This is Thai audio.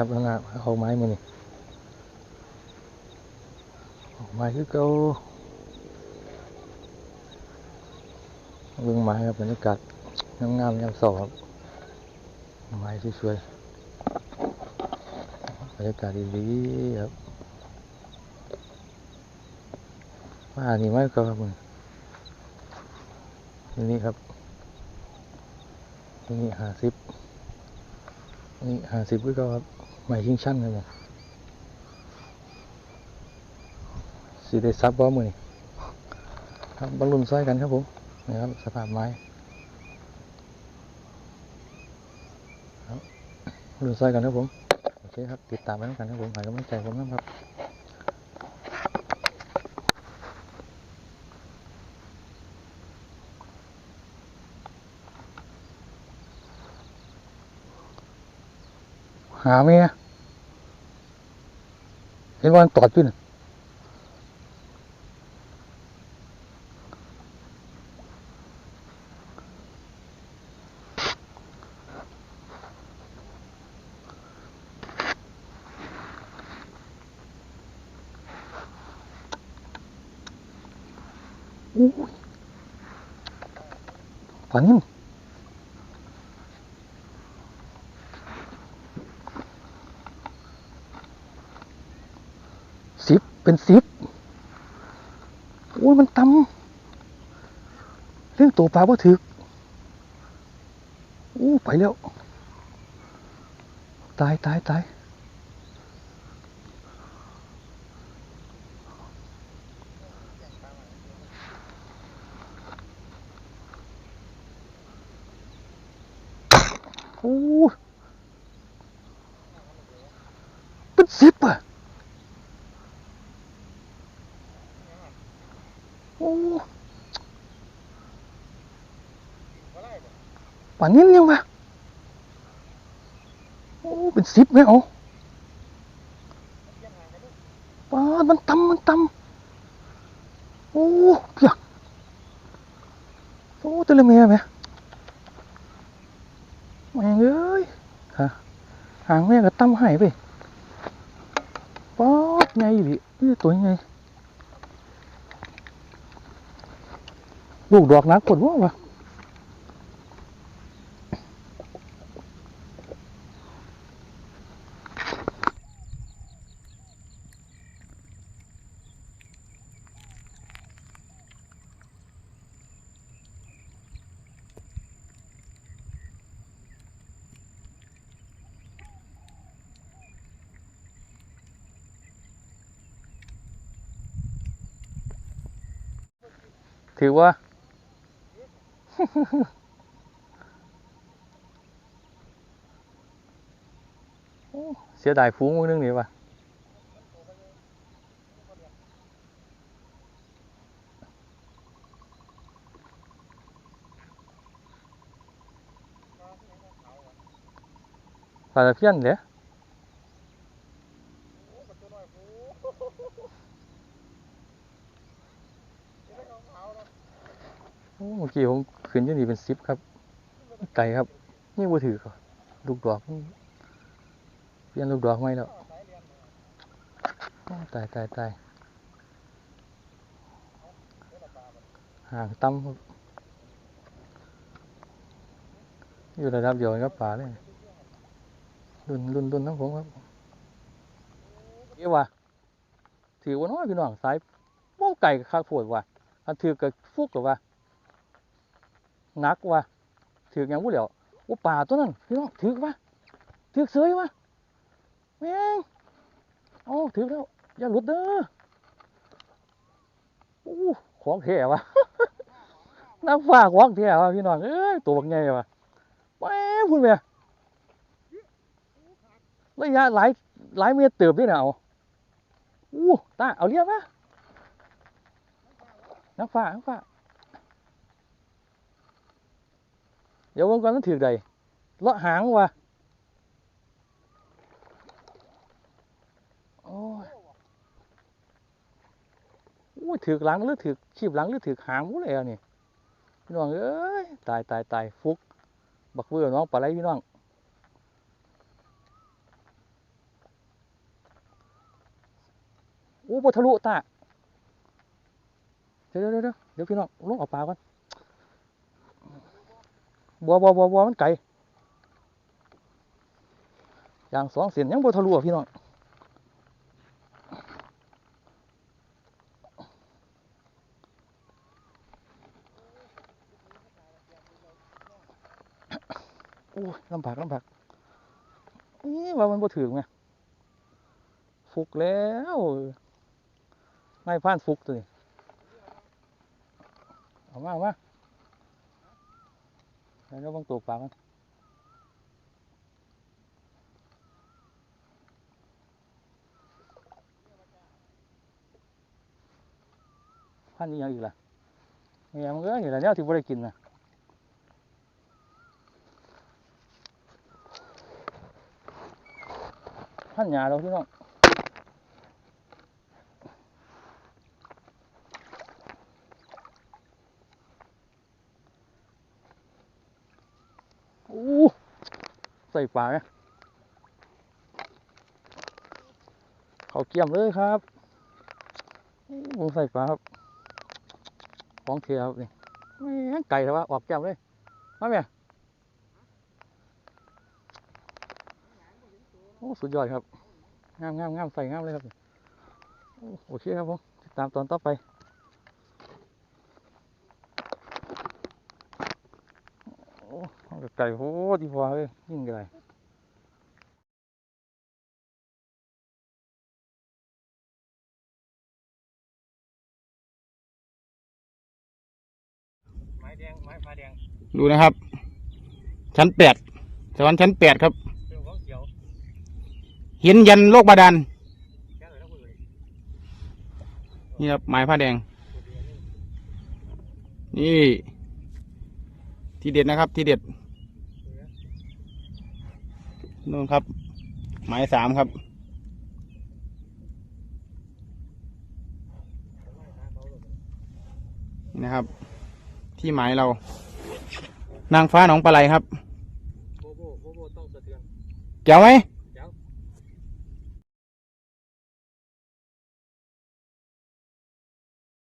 ครับแล้วนะเอาไม้มานี่เอาไม้คือเก่าเบิ่งไม้ครับบรรยากาศงามๆยามสาร์ครับไม้สวยๆบรรยากาศดีๆครับว่านี่ไม้เก่าครับมึงนี่ครับนี่ห้าสิบนี่ห้าสิบก็ครับ ใหม่ชิงชั่นครับผมสีได้ซับบ่มือนี่ครับบรรลุนซ้อยกันครับผมนี่ครับสภาพไม้ครับบรรลุนซ้อยกันครับผมโอเคครับติดตามไปด้วยกันครับผมให้กำลังใจผมนะครับหาเมีย เห็นว่ามันตอดอยู่น่ะอู้ยฝันนี่สิบ เป็นสิบโอ้ยมันตำเรื่องตัวปลาบ่าถึกอู้ไปแล้ว ตายตายตายโอ้เป็นสิบอะ โอ้ ป่านนี้ยังวะโอ้เป็นสิบไหมเอาปาดมันตำมันตำโอ้เพียโอ้ตัวลเมียไหมแม่งเอ้ยฮะหางแม่ก็ตำหายไปปาดไงดินี่ตัวไงลูกดอกนักกดว่าวะ ถือว่าโอ้เสียดายฟูงมือนึงนี่ว่ะปลาตะเพียนเด้โอ้เมื่อกี้ผม ขึ้นยี่นี่เป็นซิปครับ ไก่ครับ นี่บ่ถือครับลูกดอกมันเปลี่ยนลูกดอกไม่แล้วตายตายตายห่างต่ำครับอยู่ระดับเดียวกับป่าเลยรุ่นรุ่นรุ่นทั้งผมครับเอ้ว่าถือว่าน้อยพี่น้องสายโป้ไก่กับข้าวโพดว่ะอันถือกับฟุกกับว่า นักว่ะถืออย่างผู้เหลียวโอ้ป่าตัวนั้นพี่น้องถือปะถือเสยวะแม่งเอาถือแล้วอย่าหลุดเด้อโอ้ของแท้วะนักฟ้าของแท้วะพี่น้องเอ้ยตัวบักใหญ่วะแม่งพูดแม่ระยะหลายหลายเมตรเติบด้วยนะเอาอู้ตาเอาเรียบปะนักฟ้านักฟ้า เดี๋ยววงกันมันถือใดเลาะหางวะโอ้ยโอ้ยถือหลังหรือถือชีบหลังหรือถือหางกูเลยอะนี่พี่น้องเอ้ยตายตายตายฟุก บักเบื่อน้องปลาไหลพี่น้องอู้บทะลุตาเดี๋ยวเดี๋ยวเดี๋ยวพี่น้องลงออกปลาก่อน บัวบัวบัวบัวมันไกลอย่างสองเส้นยังบ่ทะลุอะพี่น้องโอ้ยลำบากลำบากนี่ว่ามันบ่ถึงไงฟุกแล้วนายพานฟุกตัวนี้เอามาเอามา แล้วก็บังตัวปลามันพันนี้ยังอีกล่ะเนี่ยมันก็นี่แหละเนี่ยที่บ่ได้กินนะพันหยาเราพี่น้อง อู้ใส่ปลาไงเขาเกี่ยมเลยครับอู้ผมใส่ปลาครับของเทียครับนี่แม่งไก่แต่ว่าออกแก้มเลยมาเมียโอ้สุดยอดครับ งามงามงามใส่งามเลยครับ โอเคครับผมติดตามตอนต่อไป โอ้ ไก่โหดีพอเลยยิ่งไก่ไม้แดงไม้ฟ้าแดงดูนะครับ ชั้นแปดสวรรค์ชั้นแปดครับ เรื่องของเขียวเห็นยันโลกบาดาลแค่เลยนะคุณเลยนี่ครับไม้ผ้าแดง นี่ ที่เด็ดนะครับ ที่เด็ด นู่นครับไม้สามครับนี่นะครับ ที่หมายเรา นางฟ้าหนองปลาไหลครับโบโบโบโบต้องสะเทือนเจ๋วไหมเ